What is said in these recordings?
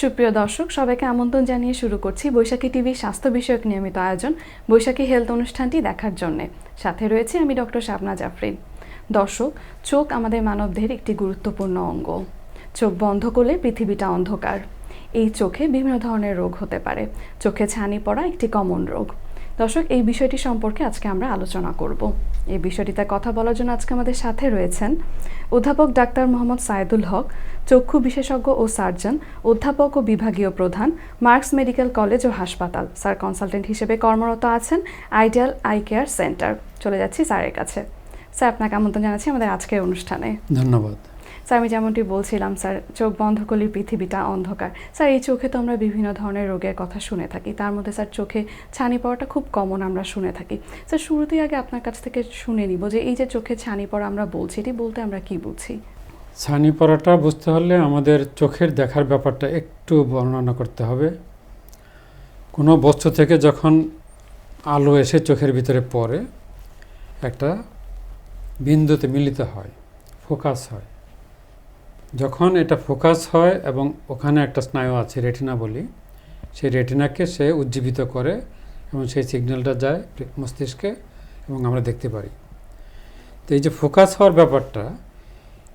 সুপ্রিয় দর্শক, সবাইকে আমন্ত্রণ জানিয়ে শুরু করছি বৈশাখী টিভি স্বাস্থ্য বিষয়ক নিয়মিত আয়োজন বৈশাখী হেলথ অনুষ্ঠানটি দেখার জন্য। সাথে রয়েছে আমি ডক্টর শাবনা জাফরিন। দর্শক, চোখ আমাদের মানবদের একটি গুরুত্বপূর্ণ অঙ্গ। চোখ বন্ধ করলে পৃথিবীটা অন্ধকার। এই চোখে বিভিন্ন ধরনের রোগ হতে পারে। চোখে ছানি পড়া একটি কমন রোগ। দর্শক, এই বিষয়টি সম্পর্কে আজকে আমরা আলোচনা করব। এই বিষয়টিতে কথা বলার জন্য আজকে আমাদের সাথে রয়েছেন অধ্যাপক ডাক্তার মোহাম্মদ সায়েদুল হক, চক্ষু বিশেষজ্ঞ ও সার্জন, অধ্যাপক ও বিভাগীয় প্রধান, মার্কস মেডিকেল কলেজ ও হাসপাতাল। স্যার, কনসালটেন্ট হিসেবে কর্মরত আছেন আইডিয়াল আই কেয়ার সেন্টার। চলে যাচ্ছি স্যারের কাছে। স্যার, আপনাকে আমন্ত্রণ জানাচ্ছি আমাদের আজকের অনুষ্ঠানে। ধন্যবাদ। স্যার, আমি যেমনটি বলছিলাম, স্যার, চোখ বন্ধ করলে পৃথিবীটা অন্ধকার। স্যার, এই চোখে তো আমরা বিভিন্ন ধরনের রোগের কথা শুনে থাকি। তার মধ্যে, স্যার, চোখে ছানি পড়াটা খুব কমন আমরা শুনে থাকি। স্যার, শুরুতেই আগে আপনার কাছ থেকে শুনে নিব যে এই যে চোখে ছানি পড়া আমরা বলছি, এটি বলতে আমরা কি বুঝি? ছানি পড়াটা বুঝতে হলে আমাদের চোখের দেখার ব্যাপারটা একটু বর্ণনা করতে হবে। কোনো বস্তু থেকে যখন আলো এসে চোখের ভিতরে পড়ে, একটা বিন্দুতে মিলিত হয়, ফোকাস হয় যখন এটা ফোকাস হয় এবং ওখানে একটা স্নায়ু আছে রেটিনা বলি সেই রেটিনাকে সে উজ্জীবিত করে এবং সেই সিগন্যালটা যায় মস্তিষ্কে এবং আমরা দেখতে পারি। তো এই যে ফোকাস হওয়ার ব্যাপারটা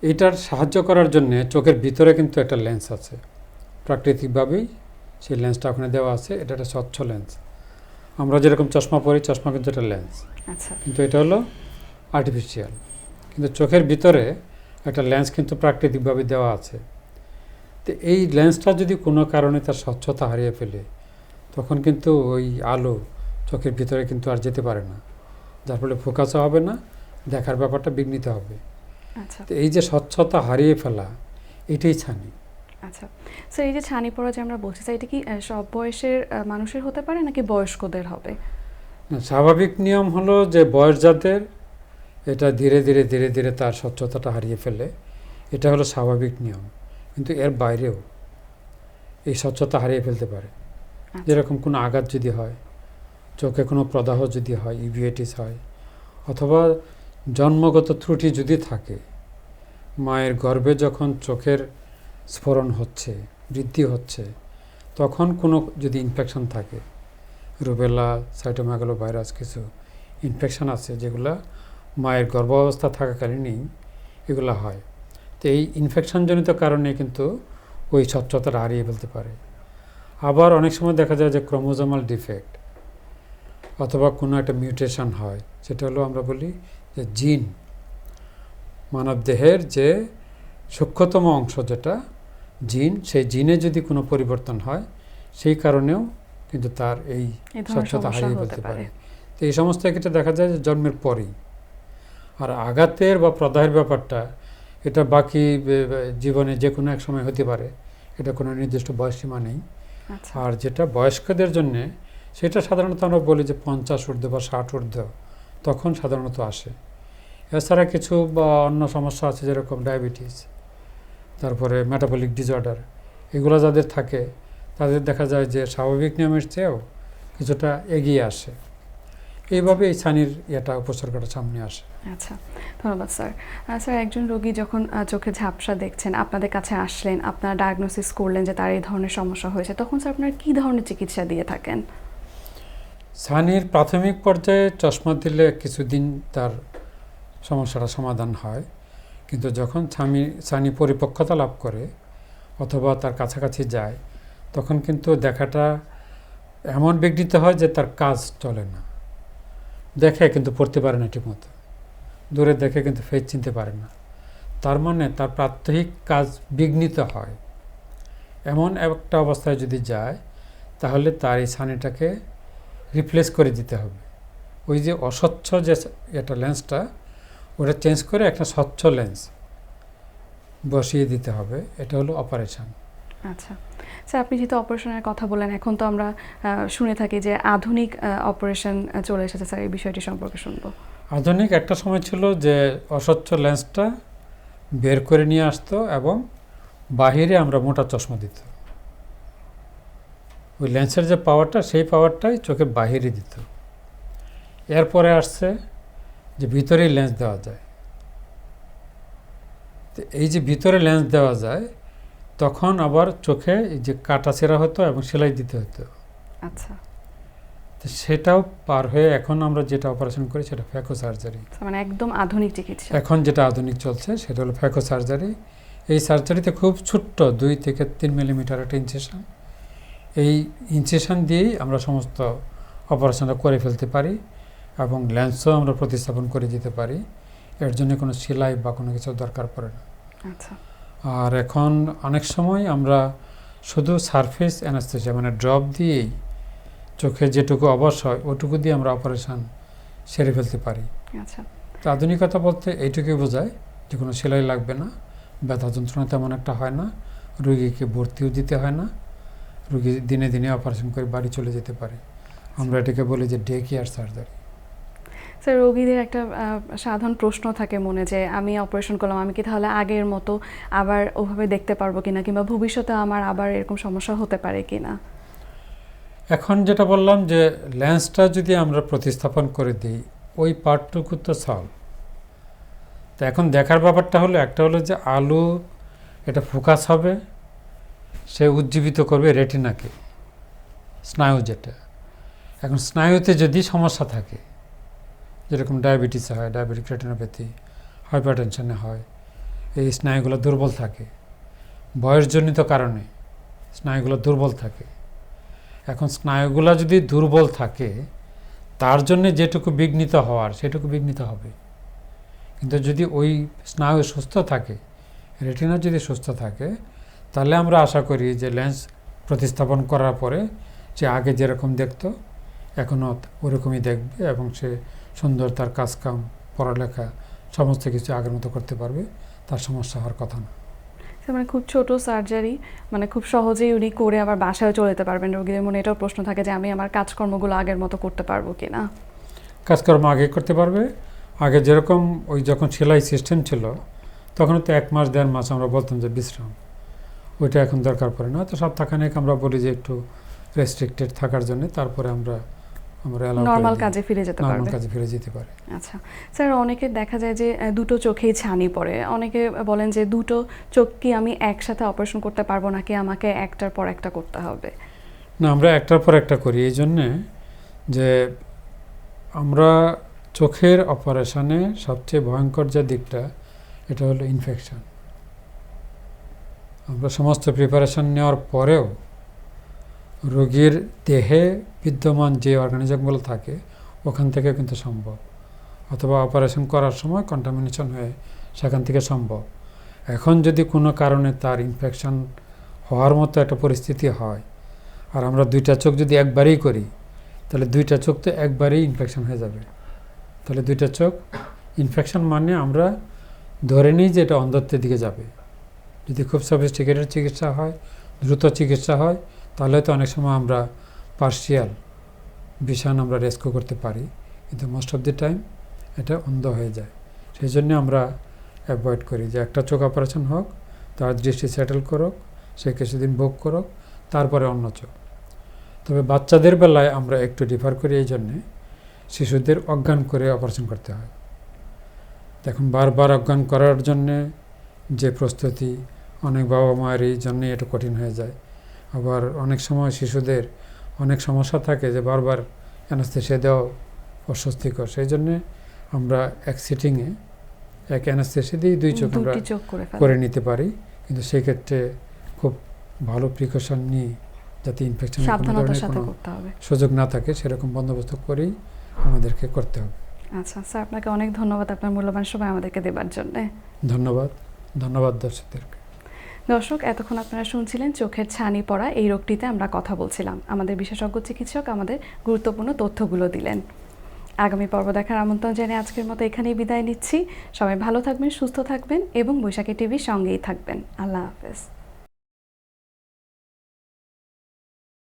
এটার সাহায্য করার জন্যে চোখের ভিতরে কিন্তু একটা লেন্স আছে। প্রাকৃতিকভাবেই সেই লেন্সটা ওখানে দেওয়া আছে এটা একটা স্বচ্ছ লেন্স। আমরা যেরকম চশমা পরি চশমা কিন্তু একটা লেন্স। আচ্ছা। কিন্তু এটা হলো আর্টিফিশিয়াল কিন্তু চোখের ভিতরে একটা লেন্স কিন্তু প্রাকৃতিকভাবে দেওয়া আছে। তো এই লেন্সটা যদি কোনো কারণে তার স্বচ্ছতা হারিয়ে ফেলে তখন কিন্তু ওই আলো চোখের ভিতরে কিন্তু আর যেতে পারে না। যার ফলে ফোকাসও হবে না দেখার ব্যাপারটা বিঘ্নিত হবে। আচ্ছা। তো এই যে স্বচ্ছতা হারিয়ে ফেলা এটাই ছানি। আচ্ছা। স্যার এই যে ছানি পড়া যে আমরা বলছি এটা কি সব বয়সের মানুষের হতে পারে নাকি বয়স্কদের হবে? স্বাভাবিক নিয়ম হলো যে বয়স যাদের এটা ধীরে ধীরে ধীরে ধীরে তার স্বচ্ছতাটা হারিয়ে ফেলে এটা হলো স্বাভাবিক নিয়ম কিন্তু এর বাইরেও এই স্বচ্ছতা হারিয়ে ফেলতে পারে আচ্ছা। যেরকম কোনো আঘাত যদি হয় চোখে কোনো প্রদাহ যদি হয় ইভিএটিস হয় অথবা জন্মগত ত্রুটি যদি থাকে মায়ের গর্ভে যখন চোখের স্ফোরণ হচ্ছে বৃদ্ধি হচ্ছে তখন কোনো যদি ইনফেকশন থাকে রুবেলা সাইটোম্যাগালো ভাইরাস কিছু ইনফেকশন আছে যেগুলা মায়ের গর্ভাবস্থা থাকাকালীনই এগুলো হয়। তো এই ইনফেকশনজনিত কারণে কিন্তু ওই স্বচ্ছতাটা হারিয়ে ফেলতে পারে। আবার অনেক সময় দেখা যায় যে ক্রোমোজোমাল ডিফেক্ট অথবা কোনো একটা মিউটেশন হয় সেটা হলো আমরা বলি যে জিন মানব দেহের যে সূক্ষ্মতম অংশ যেটা জিন সেই জিনে যদি কোনো পরিবর্তন হয় সেই কারণেও কিন্তু তার এই স্বচ্ছতা হারিয়ে ফেলতে পারে। পারে। তো এই সমস্ত ক্ষেত্রে দেখা যায় যে জন্মের পরেই আর আঘাতের বা প্রদাহের ব্যাপারটা এটা বাকি জীবনে যে কোনো এক সময় হতে পারে। এটা কোনো নির্দিষ্ট বয়সসীমা নেই। আচ্ছা। আর যেটা বয়স্কদের জন্যে সেটা সাধারণত আমরা বলি যে পঞ্চাশ ঊর্ধ্ব বা ষাট ঊর্ধ্ব তখন সাধারণত আসে। এছাড়া কিছু বা অন্য সমস্যা আছে যেরকম ডায়াবেটিস তারপরে মেটাবলিক ডিসঅর্ডার এগুলো যাদের থাকে তাদের দেখা যায় যে স্বাভাবিক নিয়মের চেয়েও কিছুটা এগিয়ে আসে। এইভাবে এই ছানির ইয়েটা উপসর্গটা সামনে আসে। আচ্ছা ধন্যবাদ স্যার। স্যার একজন রোগী যখন চোখে ঝাপসা দেখছেন আপনাদের কাছে আসলেন আপনার ডায়াগনোসিস করলেন যে তার এই ধরনের সমস্যা হয়েছে তখন স্যার আপনার কী ধরনের চিকিৎসা দিয়ে থাকেন? ছানির প্রাথমিক পর্যায়ে চশমা দিলে কিছুদিন তার সমস্যাটা সমাধান হয়। কিন্তু যখন ছানি ছানি পরিপক্কতা লাভ করে অথবা তার কাছাকাছি যায় তখন কিন্তু দেখাটা এমন বিঘ্নিত হয় যে তার কাজ চলে না। দেখে কিন্তু পড়তে পারে না ঠিকমতো। দূরে দেখে কিন্তু ফেজ চিনতে পারে না। তার মানে তার প্রাত্যহিক কাজ বিঘ্নিত হয়। এমন একটা অবস্থায় যদি যায়, তাহলে তার এই ছানিটাকে রিপ্লেস করে দিতে হবে। ওই যে অস্বচ্ছ যে এটা লেন্সটা ওটা চেঞ্জ করে একটা স্বচ্ছ লেন্স বসিয়ে দিতে হবে। এটা হলো অপারেশন আচ্ছা। স্যার, আপনি যেহেতু অপারেশনের কথা বলেন এখন তো আমরা শুনে থাকি যে আধুনিক অপারেশন চলে এসেছে। স্যার, এই বিষয়টি সম্পর্কে শুনব। আধুনিক একটা সময় ছিল যে অস্বচ্ছ লেন্সটা বের করে নিয়ে আসতো এবং বাহিরে আমরা মোটা চশমা দিত। ওই লেন্সের যে পাওয়ারটা, সেই পাওয়ারটাই চোখের বাহিরে দিত। এরপরে আসছে যে ভিতরেই লেন্স দেওয়া যায়। তো এই যে ভিতরে লেন্স দেওয়া যায় তখন আবার চোখে যে কাটা ছেঁড়া হতো এবং সেলাই দিতে হতো। আচ্ছা। তো সেটাও পার হয়ে এখন আমরা যেটা অপারেশন করি সেটা ফ্যাকো সার্জারি মানে একদম আধুনিক চিকিৎসা। এখন যেটা আধুনিক চলছে সেটা হলো ফ্যাকো সার্জারি এই সার্জারিতে খুব ছোট্ট দুই থেকে তিন মিলিমিটার একটা ইনসেশন এই ইনসেশন দিয়েই আমরা সমস্ত অপারেশনটা করে ফেলতে পারি এবং লেন্সও আমরা প্রতিস্থাপন করে দিতে পারি। এর জন্য কোনো সেলাই বা কোনো কিছু দরকার পড়ে না। আচ্ছা। আর এখন অনেক সময় আমরা শুধু সারফেস অ্যানাস্থেসিয়া মানে ড্রপ দিয়েই চোখে যেটুকু অবশ হয় ওটুকু দিয়ে আমরা অপারেশন সেরে ফেলতে পারি। আচ্ছা। তো আধুনিকতা বলতে এইটুকুই বোঝায় যে কোনো সেলাই লাগবে না ব্যথা যন্ত্রণা তেমন একটা হয় না রুগীকে ভর্তিও দিতে হয় না রুগী দিনে দিনে অপারেশন করে বাড়ি চলে যেতে পারে। আমরা এটাকে বলি যে ডে কেয়ার সার্জারি স্যার রোগীদের একটা সাধারণ প্রশ্ন থাকে মনে যে, আমি অপারেশন করলাম, আমি কি তাহলে আগের মতো আবার ওভাবে দেখতে পারব কিনা কিংবা ভবিষ্যতে আমার আবার এরকম সমস্যা হতে পারে কিনা? এখন যেটা বললাম যে লেন্সটা যদি আমরা প্রতিস্থাপন করে দিই, ওই পার্টটুকু তো সলভ তো এখন দেখার ব্যাপারটা হলো, একটা হলো যে আলু, এটা ফোকাস হবে, সে উজ্জীবিত করবে রেটিনাকে স্নায়ু যেটা। এখন স্নায়ুতে যদি সমস্যা থাকে যেরকম ডায়াবেটিসে হয়, ডায়াবেটিক রেটিনোপ্যাথি, হাইপারটেনশনে হয়, এই স্নায়ুগুলো দুর্বল থাকে। বয়সজনিত কারণে স্নায়ুগুলো দুর্বল থাকে। এখন স্নায়ুগুলো যদি দুর্বল থাকে, তার জন্য যেটুকু বিঘ্নিত হওয়ার সেটুকু বিঘ্নিত হবে। কিন্তু যদি ওই স্নায়ু সুস্থ থাকে, রেটিনা যদি সুস্থ থাকে, তাহলে আমরা আশা করি যে লেন্স প্রতিস্থাপন করার পরে সে আগে যেরকম দেখতো এখনও ওরকমই দেখবে এবং সে সুন্দর তার কাজকাম পড়ালেখা সমস্ত কিছু আগের মতো করতে পারবে তার সমস্যা হওয়ার কথা না। মানে খুব ছোট সার্জারি মানে খুব সহজেই উনি করে আবার বাসায় চলে যেতে পারবেন রোগীদের। মনে এটাও প্রশ্ন থাকে যে আমি আমার কাজকর্মগুলো আগের মতো করতে পারব কিনা কাজকর্ম আগে করতে পারবে। আগে যেরকম ওই যখন সেলাই সিস্টেম ছিল তখন তো এক মাস দেড় মাস আমরা বলতাম যে বিশ্রাম। ওইটা এখন দরকার পড়ে না। তো সব সপ্তাহখানেক আমরা বলি যে একটু রেস্ট্রিক্টেড থাকার জন্য তারপরে আমরা আমরা allow নর্মাল কাজে ফিরে যেতে নর্মাল পারবে। কাজে ফিরে যেতে পারে। আচ্ছা। স্যার অনেকে দেখা যায় যে দুটো চোখেই ছানি পড়ে। অনেকে বলেন যে দুটো চোখ কি আমি একসাথে অপারেশন করতে পারব নাকি আমাকে একটার পর একটা করতে হবে? না আমরা একটার পর একটা করি। এই জন্যে যে আমরা চোখের অপারেশনে সবচেয়ে ভয়ঙ্কর যে দিকটা এটা হলো ইনফেকশন আমরা সমস্ত প্রিপারেশন নেওয়ার পরেও রোগীর দেহে বিদ্যমান যে অর্গানিজমগুলো থাকে, ওখান থেকে কিন্তু সম্ভব। অথবা অপারেশন করার সময় কন্টামিনেশন হয়ে সেখান থেকে সম্ভব। এখন যদি কোনো কারণে তার ইনফেকশন হওয়ার মতো একটা পরিস্থিতি হয়, আর আমরা দুইটা চোখ যদি একবারেই করি, তাহলে দুইটা চোখ তো একবারেই ইনফেকশন হয়ে যাবে। তাহলে দুইটা চোখ ইনফেকশন মানে আমরা ধরে নিই যে এটা অন্ধত্বের দিকে যাবে। যদি খুব সফিস্টিকেটেড চিকিৎসা হয়, দ্রুত চিকিৎসা হয় তাহলে তো অনেক সময় আমরা পার্শিয়াল বিষাণ আমরা রেস্কিউ করতে পারি, কিন্তু মোস্ট অফ দি টাইম এটা অন্ধ হয়ে যায়। সেই জন্য আমরা অ্যাভয়েড করি যে একটা চোখ অপারেশন হোক, তার দৃষ্টি সেটেল করুক, সে কিছুদিন ভোগ করুক, তারপরে অন্য চোখ। তবে বাচ্চাদের বেলায় আমরা একটু ডিফার করি এই জন্যে, শিশুদের অজ্ঞান করে অপারেশন করতে হয়। এখন বারবার অজ্ঞান করার জন্যে যে প্রস্তুতি অনেক বাবা মায়ের এই জন্যে এটা কঠিন হয়ে যায়। আবার অনেক সময় শিশুদের অনেক সমস্যা থাকে যে বারবার অ্যানাস্থেসিয়া দেওয়া অস্বস্তিকর। সেই জন্যে আমরা এক সিটিংয়ে এক অ্যানাস্থেসিয়া দিয়ে দুই চোখ আমরা করে নিতে পারি। কিন্তু সেই ক্ষেত্রে খুব ভালো প্রিকশন নিয়ে যাতে ইনফেকশন কোনো সুযোগ না থাকে সেরকম বন্দোবস্ত করেই আমাদেরকে করতে হবে। আচ্ছা স্যার আপনাকে অনেক ধন্যবাদ আপনার মূল্যবান সময় আমাদেরকে দেবার জন্য। ধন্যবাদ। ধন্যবাদ দর্শকদেরকে। দর্শক, এতক্ষণ আপনারা শুনছিলেন চোখের ছানি পড়া। এই রোগটিতে আমরা কথা বলছিলাম। আমাদের বিশেষজ্ঞ চিকিৎসক আমাদের গুরুত্বপূর্ণ তথ্যগুলো দিলেন। আগামী পর্ব দেখার আমন্ত্রণ জানিয়ে আজকের মতো এখানেই বিদায় নিচ্ছি। সবাই ভালো থাকবেন, সুস্থ থাকবেন এবং বৈশাখী টিভির সঙ্গেই থাকবেন। আল্লাহ হাফেজ।